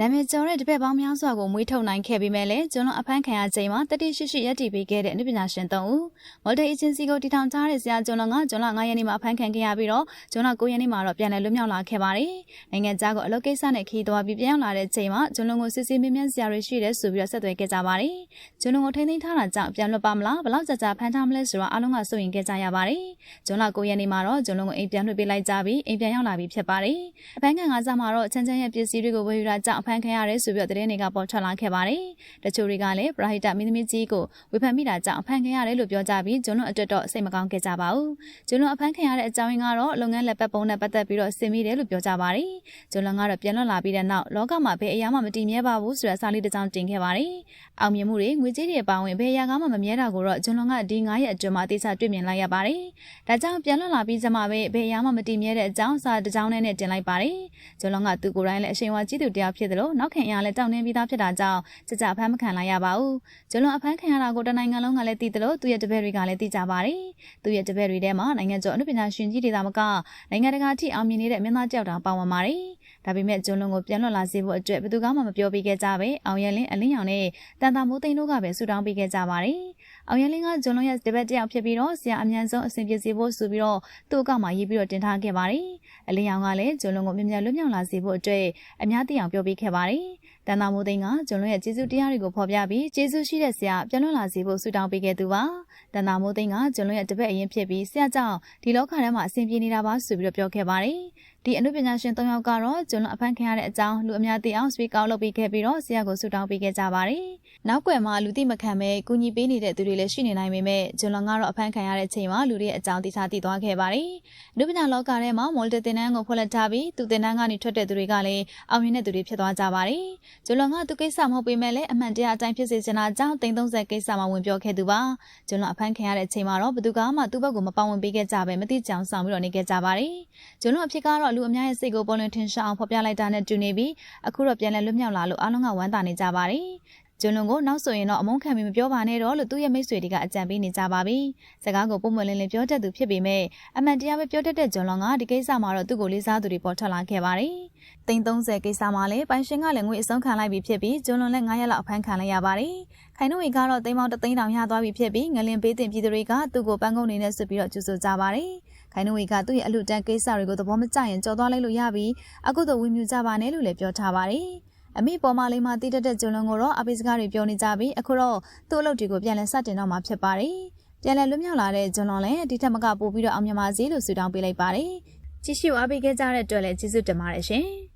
နာမည်ကျော်တဲ့တပည့်ပေါင်းများစွာကိုမွေးထုတ်နိုင်ခဲ့ပြီးမဲ့လည်းကျွန်တော်အဖမ်းခံရချိန်မှာတတိရှိရှိရပ်တည်ပေးခဲ့တဲ့အနုပညာရှင်၃ဦးမော်ဒယ်အေဂျင်စီကိုတည်ထောင်ထားတဲ့ဆရာကျွန်တော်ကကျွန်တော်9ရက်နေ့မှာအဖမ်းခံခဲ့ရပြီးတော့ကျွန်တော်9ရက်နေ့မှာတော့ပြန်လည်လွတ်မြောက်လာခဲ့ပါတယ်။နိုင်ငံသားကိုအလုပ်ကိစ္စနဲ့ခီးသွားပြီးပြန်ရောက်လာတဲ့ချိန်မှာကျွန်တော်ကိုစစ်စစ်မြင်းမြန်းဆရာတွေရှိတယ်ဆိုပြီးတော့ဆက်သွယ်ခဲ့ကြပါတယ်။ကျွန်တော်ကိုထိန်းသိမ်းထားတာကြောင့်ပြန်လွတ်ပါမလားဘလောက်ကြာကြာဖမ်းထားမလဲဆိုတော့အားလုံးကစိုးရင်ခဲ့ကြရပါတယ်။ကျွန်တော်9ရက်နေ့မှာတော့ကျွန်တော်ကိုအိမ်ပြန်လွှတ်ပေးလိုက်ကြပြီးအိမ်ပြန်ရောက်လာပြီးဖြစ်ပါတယ်။အဖမ်းခံကစားမှာတော့ချမ်းချမ်းရဲ့ပစ္စည်းတွေကိုဝယ်ယူတာကြောင့်အဖမ်းခံရတယ်ဆိုပြီးတော့သတင်းတွေကပေါ်ထွက်လာခဲ့ပါတယ်။တချို့တွေကလည်းပရာဟိတမင်းသမီးကြီးကိုဝေဖန်မိတာကြောင့်အဖမ်းခံရတယ်လို့ပြောကြပြီးကျွန်တော်အတွက်တော့စိတ်မကောင်းခဲ့ကြပါဘူး။ကျွန်တော်အဖမ်းခံရတဲ့အကြောင်းရင်းကတော့လုပ်ငန်းလက်ပတ်ပုံနဲ့ပတ်သက်ပြီးတော့ဆင်မိတယ်လို့ပြောကြပါတယ်။ကျွန်တော်ကတော့ပြန်လွတ်လာပြီးတဲ့နောက်လောကမှာဘယ်အရာမှမတည်မြဲပါဘူးဆိုတဲ့စာလေးတစ်စောင်တင်ခဲ့ပါတယ်။အောင်မြင်မှုတွေငွေကြေးတွေအပါအဝင်ဘယ်အရာကမှမမြဲတာကိုတော့ကျွန်တော်ကဒီ9ရက်အတွင်းမှာသိချတွေ့မြင်လိုက်ရပါတယ်။ဒါကြောင့်ပြန်လွတ်လာပြီးကျမှပဲဘယ်အရာမှမတည်မြဲတဲ့အကြောင်းစာတစ်ကြောင်းနဲ့တင်လိုက်ပါတယ်။ကျွန်တော်ကသူကိုယ်တိုင်လည်းအရှိန်အဝါကြီးသူတယောက်ဖြစ်တယ်လို့နောက်ခင်အရာလည်းတောင်းနှင်းပြီးသားဖြစ်တာကြောင့်ကြကြအဖမ်းမခံလိုက်ရပါဘူး။ကျွန်တော်အဖမ်းခံရတာကိုတနိုင်ငံလုံးကလည်းသိတယ်လို့သူရဲ့တပည့်တွေကလည်းသိကြပါတယ်။သူရဲ့တပည့်တွေထဲမှာနိုင်ငံကျော်အနုပညာရှင်ကြီးတွေသာမကနိုင်ငံတကာထိအောင်မြင်နေတဲ့မြန်မာကြောက်တာပါဝင်ပါတယ်။ဒါပေမဲ့ကျွန်တော်ကိုပြန်လွတ်လာစေဖို့အတွက်ဘယ်သူမှမပြောပြခဲ့ကြပဲအောင်ရဲလင်းအလင်းရောင်နဲ့တန်တာမိုးသိန်းတို့ကပဲဆူတောင်းပေးခဲ့ကြပါတယ်။ အောင်ရဲလင်းကကျွန်တော်ရဲ့တပည့်တယောက်ဖြစ်ပြီးတော့ဆရာအမြန်ဆုံးအဆင်ပြေစေဖို့ဆိုပြီးတော့သူ့အကောက်မှာရေးပြီးတော့တင်ထားခဲ့ပါတယ်။အလင်းရောင်ကလည်းကျွန်တော်ကိုမြင်မြန်လွတ်မြောက်လာစေဖို့အတွက်အများသိအောင်ပြောပြခဲ့ပါတယ်။တန်တာမိုးသိန်းကကျွန်တော်ရဲ့ကျေးဇူးတရားတွေကိုဖော်ပြပြီးကျေးဇူးရှိတဲ့ဆရာပြန်လွတ်လာစေဖို့ဆုတောင်းပေးခဲ့သူပါ။တန်တာမိုးသိန်းကကျွန်တော်ရဲ့တပည့်အရင်ဖြစ်ပြီးဆရာကြောင့်ဒီလောကထဲမှာအဆင်ပြေနေတာပါဆိုပြီးတော့ပြောခဲ့ပါတယ်။ ဒီအမှုပညာရှင်၃ယောက်ကတော့ကျွန်တော်အဖမ်းခံရတဲ့အကြောင်းလူအများသိအောင် speak out လုပ်ပေးခဲ့ပြီးတော့ဆရာကိုဆုတောင်းပေးခဲ့ကြပါတယ်။နောက်ကွယ်မှာလူသိမခံမဲ့ကူညီပေးနေတဲ့သူတွေလည်းရှိနေနိုင်ပေမဲ့ကျွန်တော်ကတော့အဖမ်းခံရတဲ့ချိန်မှာလူတွေရဲ့အကြောင်းသိချသိသွားခဲ့ပါတယ်။လူပညာလောကထဲမှာမော်လ်တတင်နန်းကိုဖွက်လက်ထားပြီးသူတင်နန်းကနေထွက်တဲ့သူတွေကလည်းအောင်မြင်တဲ့သူတွေဖြစ်သွားကြပါတယ်။ကျွန်တော်ကသူကိစ္စမဟုတ်ပေမဲ့လည်းအမှန်တရားအတိုင်းဖြစ်စေချင်တာကြောင့်330ကိစ္စမှာဝင်ပြောခဲ့သူပါ။ကျွန်တော်အဖမ်းခံရတဲ့ချိန်မှာတော့ဘသူကမှသူ့ဘက်ကိုမပေါဝင်ပေးခဲ့ကြပဲမသိကြအောင်ဆောင်ပြီးတော့နေခဲ့ကြပါတယ်။ကျွန်တော်အဖြစ်ကတော့လူအများရဲ့စိတ်ကိုပေါ်လွင်ထင်ရှားအောင်ဖော်ပြလိုက်တာနဲ့တူနေပြီးအခုတော့ပြန်လည်လွတ်မြောက်လာလို့အားလုံးကဝမ်းသာနေကြပါတယ်။ကျွန်းလုံးကိုနောက်ဆိုရင်တော့အမုန်းခံပြီးမပြောပါနဲ့တော့လို့သူ့ရဲ့မိတ်ဆွေတွေကအကြံပေးနေကြပါပြီ။စကားကိုပုံမှန်လင်းလင်းပြောတတ်သူဖြစ်ပေမဲ့အမှန်တရားပဲပြောတတ်တဲ့ကျွန်းလုံးကဒီကိစ္စမှာတော့သူ့ကိုလေးစားသူတွေပေါ်ထွက်လာခဲ့ပါတယ်။သိန်း30ကိစ္စမှာလည်းပိုင်ရှင်ကလည်းငွေအစုံခံလိုက်ပြီးဖြစ်ပြီးကျွန်းလုံးလည်း9ရက်လောက်အဖမ်းခံလိုက်ရပါတယ်။ခိုင်နှုတ်ဝေကတော့သိန်းပေါင်း3သိန်းတောင်ရသွားပြီဖြစ်ပြီးငလင်ပေးတင်ပြည်သူတွေကသူ့ကိုပန်းကုန်းနေနဲ့ဆွပြီးတော့ကျူဆကြပါတယ်။ ခိုင်နှုတ်ဝေကသူ့ရဲ့အလှတန်းကိစ္စတွေကိုသဘောမကျရင်ကြော်သွားလိုက်လို့ရပြီးအခုတော့ဝင်းမြူကြပါနဲ့လို့လည်းပြောထားပါတယ်။အမိပေါ်မလေးမှာတည်တတ်တဲ့ဂျွန်လွန်ကိုတော့အပိစကားတွေပြောနေကြပြီးအခုတော့သူ့အလုပ်တွေကိုပြန်လည်စတင်တော့မှာဖြစ်ပါတယ်။ပြန်လည်လွတ်မြောက်လာတဲ့ဂျွန်လွန်လည်းဒီထက်မကပို့ပြီးတော့အောင်မြင်ပါစေလို့ဆုတောင်းပေးလိုက်ပါတယ်။ကြည့်ရှုအားပေးခဲ့ကြတဲ့အတွက်လည်းကျေးဇူးတင်ပါတယ်ရှင်။